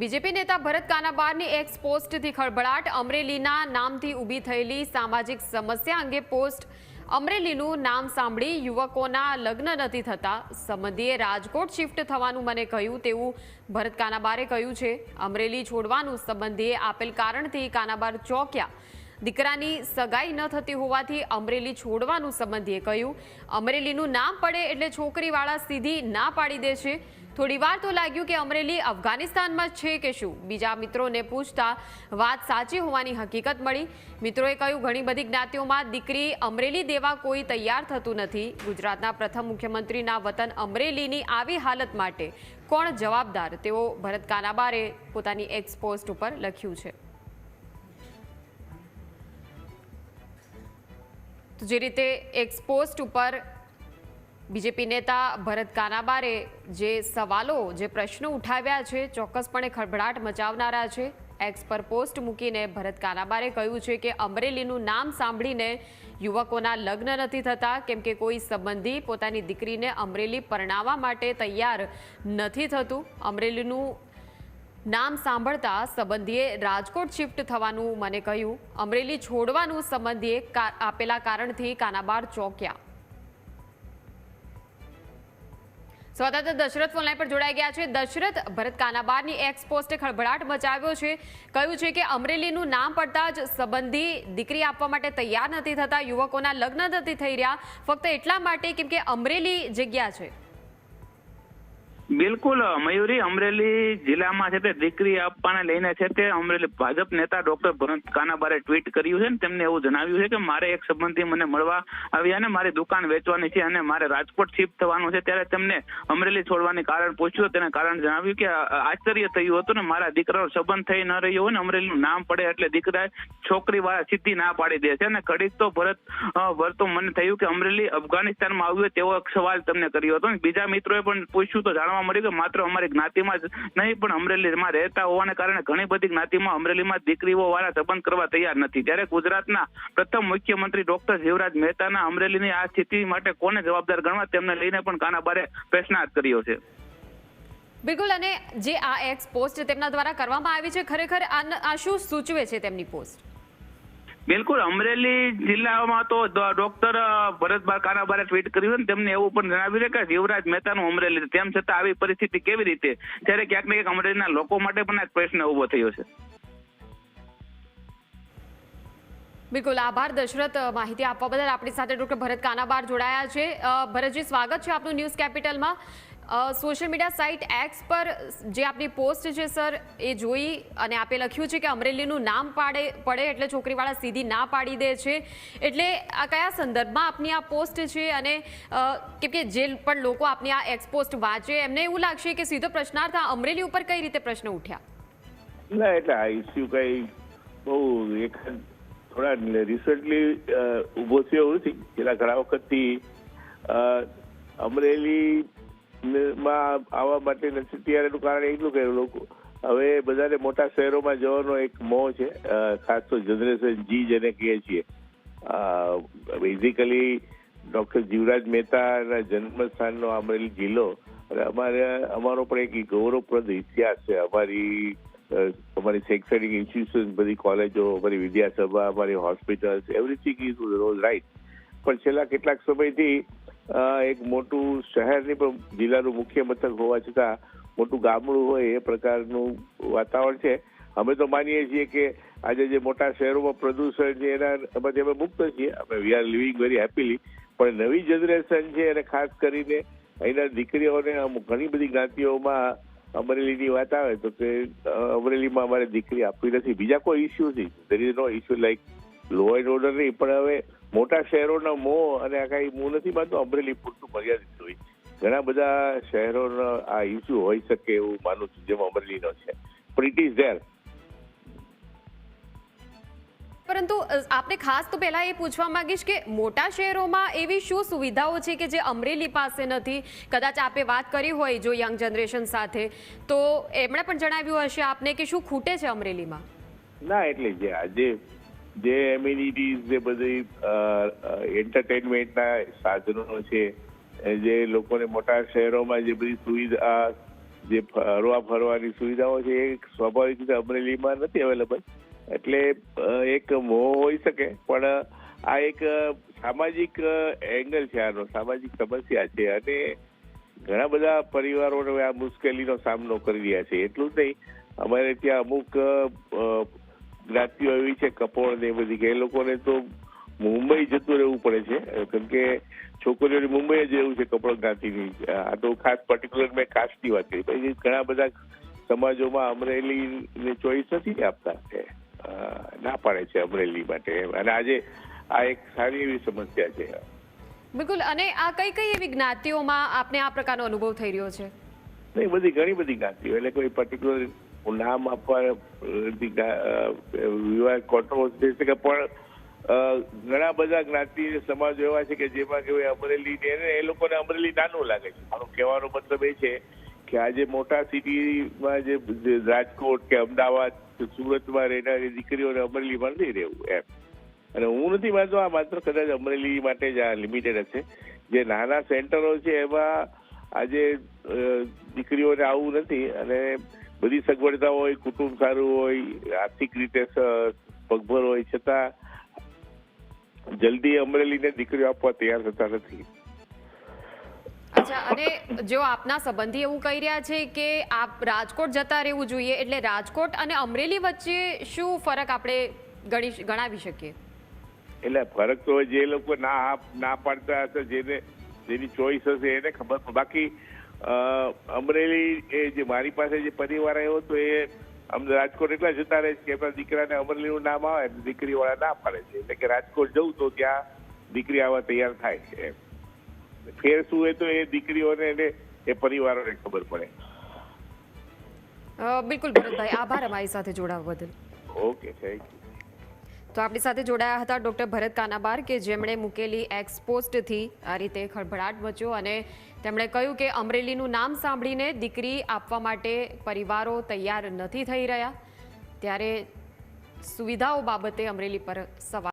BJP નેતા ભરત કાનાબારની x પોસ્ટથી ખળભળાટ. અમરેલીના નામથી ઊભી થયેલી સામાજિક સમસ્યા અંગે પોસ્ટ. અમરેલીનું નામ સાંભળી યુવકોના લગ્ન નથી થતા. સંબંધીએ રાજકોટ શિફ્ટ થવાનું મને કહ્યું તેવું ભરત કાનાબારે કહ્યું છે. અમરેલી છોડવાનું સંબંધીએ આપેલ કારણથી કાનાબાર ચોક્યા. દીકરાની સગાઈ ન થતી હોવાથી અમરેલી છોડવાનું સંબંધીએ કહ્યું. અમરેલીનું નામ પડે એટલે છોકરીવાળા સીધી ના પાડી દે છે. થોડી વાર તો લાગ્યું કે અમરેલી અફઘાનિસ્તાનમાં છે કે શું? બીજા મિત્રોને પૂછતા વાત સાચી હોવાની હકીકત મળી. મિત્રોએ કહ્યું, ઘણી બધી જ્ઞાતિઓમાં દીકરી અમરેલી દેવા કોઈ તૈયાર થતું નથી. ગુજરાતના પ્રથમ મુખ્યમંત્રીના વતન અમરેલીની આવી હાલત માટે કોણ જવાબદાર? તેઓ ભરત કાનાબારે પોતાની એક્સ પોસ્ટ ઉપર લખ્યું છે. જે રીતે એક્સ પોસ્ટ ઉપર બીજેપી નેતા ભરત કાનાબારે જે સવાલો, જે પ્રશ્નો ઉઠાવ્યા છે, ચોક્કસપણે ખળભળાટ મચાવનારા છે. એક્સ પર પોસ્ટ મૂકીને ભરત કાનાબારે કહ્યું છે કે અમરેલીનું નામ સાંભળીને યુવકોના લગ્ન નથી થતા, કેમ કે કોઈ સંબંધી પોતાની દીકરીને અમરેલી પરણાવવા માટે તૈયાર નથી થતું. અમરેલીનું નામ સાંભળતા સંબંધીએ રાજકોટ શિફ્ટ થવાનું મને કહ્યું. અમરેલી છોડવાનું સંબંધીએ આપેલા કારણથી કાનાબાર ચોક્યા. સ્વતંત્ર દશરથ ફોનલાઈન પર જોડાઈ ગયા છે. દશરથ ભરત કાનાબારની એક્સ પોસ્ટે ખળભળાટ મચાવ્યો છે. કહ્યું છે કે અમરેલીનું નામ પડતા જ સંબંધી દીકરી આપવા માટે તૈયાર નથી થતા. યુવકોના લગ્ન નથી થઈ રહ્યા. ફક્ત એટલા માટે કેમ કે અમરેલી જગ્યા છે. બિલકુલ, મયુરી અમરેલી જિલ્લામાં છે તે દીકરી આપવાને લઈને છે તે અમરેલી ભાજપ નેતા ડોક્ટર ભરત કાનાબારે ટ્વીટ કર્યું છે તેમને એવું જણાવ્યું છે કે મારે એક સંબંધી મને મળવા આવ્યા ને મારી દુકાન વેચવાની છે અને મારે રાજકોટ શિફ્ટ થવાનું છે ત્યારે તેમને અમરેલી છોડવાની કારણ પૂછ્યું. તેને કારણ જણાવ્યું કે આશ્ચર્ય થયું હતું ને મારા દીકરાનો સંબંધ થઈ ન રહ્યો હોય ને અમરેલીનું નામ પડે એટલે દીકરા છોકરી વાળા સીધી ના પાડી દે છે અને ઘડીક તો ભરત ભરતો મને થયું કે અમરેલી અફઘાનિસ્તાનમાં આવ્યું તેવો એક સવાલ તમને કર્યો હતો. બીજા મિત્રોએ પણ પૂછ્યું તો જાણવા મળ્યું કે માત્ર અમારી જ્ઞાતિમાં જ નહીં, પણ અમરેલીમાં રહેતા હોવાને કારણે ઘણી બધી જ્ઞાતિમાં અમરેલીમાં દીકરીઓ વાળા સંબંધ કરવા તૈયાર નથી. ત્યારે ગુજરાતના પ્રથમ મુખ્યમંત્રી ડોક્ટર જીવરાજ મહેતાના અમરેલીની આ સ્થિતિ માટે કોને જવાબદાર ગણવા તેમને લઈને પણ કાનાબારે પ્રશ્નાર્થ કર્યો છે. બિલકુલ, અને જે આ એક્સ પોસ્ટ તેમના દ્વારા કરવામાં આવી છે, ખરેખર આ શું સૂચવે છે તેમની પોસ્ટ બિલકુલ, અમરેલી જિલ્લામાં તો ડોક્ટર ભરતભાઈ કાનાબારે ટ્વીટ કર્યું ને તેમને એવું પણ જણાવ્યું કે જીવરાજ મહેતાનું અમરેલી તેમ છતાં આવી પરિસ્થિતિ કેવી રીતે? ત્યારે ક્યાંક ને ક્યાંક અમરેલીના લોકો માટે પણ આ પ્રશ્ન ઊભો થયો છે. બિલકુલ, આભાર દશરથ માહિતી આપવા બદલ. આપણી સાથે ડોક્ટર ભરત કાનાબાર જોડાયા છે. ભરતજી, સ્વાગત છે આપનું ન્યૂઝ કેપિટલમાં. સોશિયલ મીડિયા સાઇટ એક્સ પર જે આપની પોસ્ટ છે સર એ જોઈ અને આપે લખ્યું છે કે અમરેલીનું નામ પાડે, પડે એટલે છોકરીવાળા સીધી ના પાડી દે છે. એટલે આ કયા સંદર્ભમાં આપની આ પોસ્ટ છે અને કેમ કે જે પણ લોકો આપની આ એક્સ પોસ્ટ વાંચે, એમને એવું લાગશે કે સીધો પ્રશ્નાર્થ આ અમરેલી ઉપર કઈ રીતે પ્રશ્ન ઉઠ્યા? ના, એટલે આ ઇસ્યુ કઈ બહુ એક થોડા રિસન્ટલી ઊભો થયો નથી. છેલ્લા ઘણા વખતથી અમરેલી માં આવવા માટે નથી. ત્યારે એનું કારણ એટલું કે લોકો હવે બધાને મોટા શહેરોમાં જવાનો એક મોહ છે. ખાસ તો જનરેશન જી જેને કહીએ છીએ. બેઝિકલી ડોક્ટર જીવરાજ મહેતાના જન્મસ્થાનનો અમરેલી જિલ્લો અને અમારે, અમારો પણ એક ગૌરવપ્રદ ઇતિહાસ છે. અમારી અમારી શૈક્ષણિક ઇન્સ્ટિટ્યુશન બધી કોલેજો અમારી વિદ્યાસભા, અમારી hospitals everything is rose right પણ છેલ્લા કેટલાક સમયથી એક મોટું શહેરની પણ જિલ્લાનું મુખ્ય મથક હોવા છતાં મોટું ગામડું હોય એ પ્રકારનું વાતાવરણ છે. અમે તો માનીએ છીએ કે આજે જે મોટા શહેરોમાં પ્રદૂષણ છે એના એમાંથી અમે મુક્ત છીએ. અમે we are living very happily. પણ નવી જનરેશન છે અને ખાસ કરીને અહીંના દીકરીઓને ઘણી બધી જ્ઞાતિઓમાં અમરેલીની વાત આવે તો કે અમરેલીમાં અમારે દીકરી આપવી નથી. બીજા કોઈ ઇસ્યુ નથી. There no issue like law and order નહીં પણ હવે મોટા શહેરોના મો અને આ કાંઈ મો નથી માનતો અમરેલી પૂરતું મર્યાદિત હોય. ઘણા બધા શહેરોનો આ ઇસ્યુ હોઈ શકે એવું માનું છું જેમાં અમરેલીનો છે. પણ ઇટ ઇઝ ધેર પરંતુ આપણે ખાસ તો પહેલા એ પૂછવા માંગીશ કે મોટા શહેરોમાં એવી શું સુવિધાઓ છે કે જે અમરેલી પાસે નથી? કદાચ આપે વાત કરી હોય જો યંગ જનરેશન સાથે. તો એમણે પણ જણાવ્યું હશે આપને કે શું ખૂટે છે અમરેલીમાં? ના એટલે જે આજે જે એમ્યુનિટીઝ જે બધી એન્ટરટેનમેન્ટના સાધનો છે જે લોકોને મોટા શહેરોમાં જે બધી સુવિધા, જે ફરવા ફરવાની સુવિધાઓ છે, એ સ્વાભાવિક રીતે અમરેલીમાં નથી અવેલેબલ એટલે એક મોહ હોઈ શકે, પણ આ એક સામાજિક એંગલ છે આનો, સામાજિક સમસ્યા છે. અને ઘણા બધા પરિવારોને આ મુશ્કેલીનો સામનો કરી રહ્યા છે. એટલું જ નહીં, અમારે ત્યાં અમુક જ્ઞાતિઓ એવી છે કપોળ ને એ બધી કે એ લોકોને તો મુંબઈ જતું રહેવું પડે છે. કેમ કે છોકરીઓને મુંબઈ જ રહેવું છે કપોળ જ્ઞાતિની. આ તો ખાસ પર્ટિક્યુલર મેં કાસ્ટની વાત કરી. પછી ઘણા બધા સમાજોમાં અમરેલીને ચોઈસ નથી આપતા છે ના પાડે છે અમરેલી માટે. અને આજે આ એક સારી એવી સમસ્યા છે. બિલકુલ. અને આ કઈ કઈ એવી જ્ઞાતિઓમાં આપને આ પ્રકારનો અનુભવ થઈ રહ્યો છે? નહીં બધી ઘણી બધી જ્ઞાતિઓ. એટલે કોઈ પર્ટિક્યુલર નામ આપવા વિવાહ કોન્ટ્રોવર્સી થઈ શકે પણ ઘણા બધા જ્ઞાતિ સમાજો એવા છે કે જેમાં કે અમરેલી એ લોકોને અમરેલી નાનું લાગે છે. મારો કહેવાનો મતલબ એ છે કે આજે મોટા સિટીમાં જે રાજકોટ કે અમદાવાદ કે સુરતમાં રહેનારી દીકરીઓને અમરેલીમાં નથી રહેવું, એમ. અને હું નથી માનતો, આ માત્ર કદાચ અમરેલી માટે જ આ લિમિટેડ હશે જે નાના સેન્ટરો છે એમાં આજે દીકરીઓને આવું નથી અને બધી સગવડતા હોય કુટુંબ સારું હોય આર્થિક રીતે પગભર હોય છતાં જલ્દી અમરેલીને દીકરીઓ આપવા તૈયાર થતા નથી. અચ્છા અને જો આપના સંબંધી એવું કહી રહ્યા છે કે આપ રાજકોટ જતા રહેવું જોઈએ એટલે રાજકોટ અને અમરેલી વચ્ચે શું ફરક આપણે ગણી ગણાવી શકીએ? એટલે ફરક તો જે લોકો ના ના પાડતા હશે જેને જેની ચોઈસ હશે એને ખબર બાકી અમરેલી એ જે મારી પાસે જે પરિવાર આવ્યો હતો એ અમ રાજકોટ એટલા જતા રહે છે કે એમના દીકરાને અમરેલીનું નામ આવે દીકરીવાળા ના પાડે છે. એટલે કે રાજકોટ જવું તો ત્યાં દીકરી આવવા તૈયાર થાય છે ફેર શું હોય તો એ દીકરીઓને એને એ પરિવારોને ખબર પડે. બિલકુલ ભરતભાઈ આભાર અમારી સાથે જોડાવા બદલ. Okay thank you. તો આપણી સાથે જોડાયા હતા ડૉક્ટર ભરત કાનાબાર કે જેમણે મૂકેલી એક્સપોસ્ટથી આ રીતે ખળભળાટ મચ્યો અને તેમણે કહ્યું કે અમરેલીનું નામ સાંભળીને દીકરી આપવા માટે પરિવારો તૈયાર નથી થઈ રહ્યા. ત્યારે સુવિધાઓ બાબતે અમરેલી પર સવાલ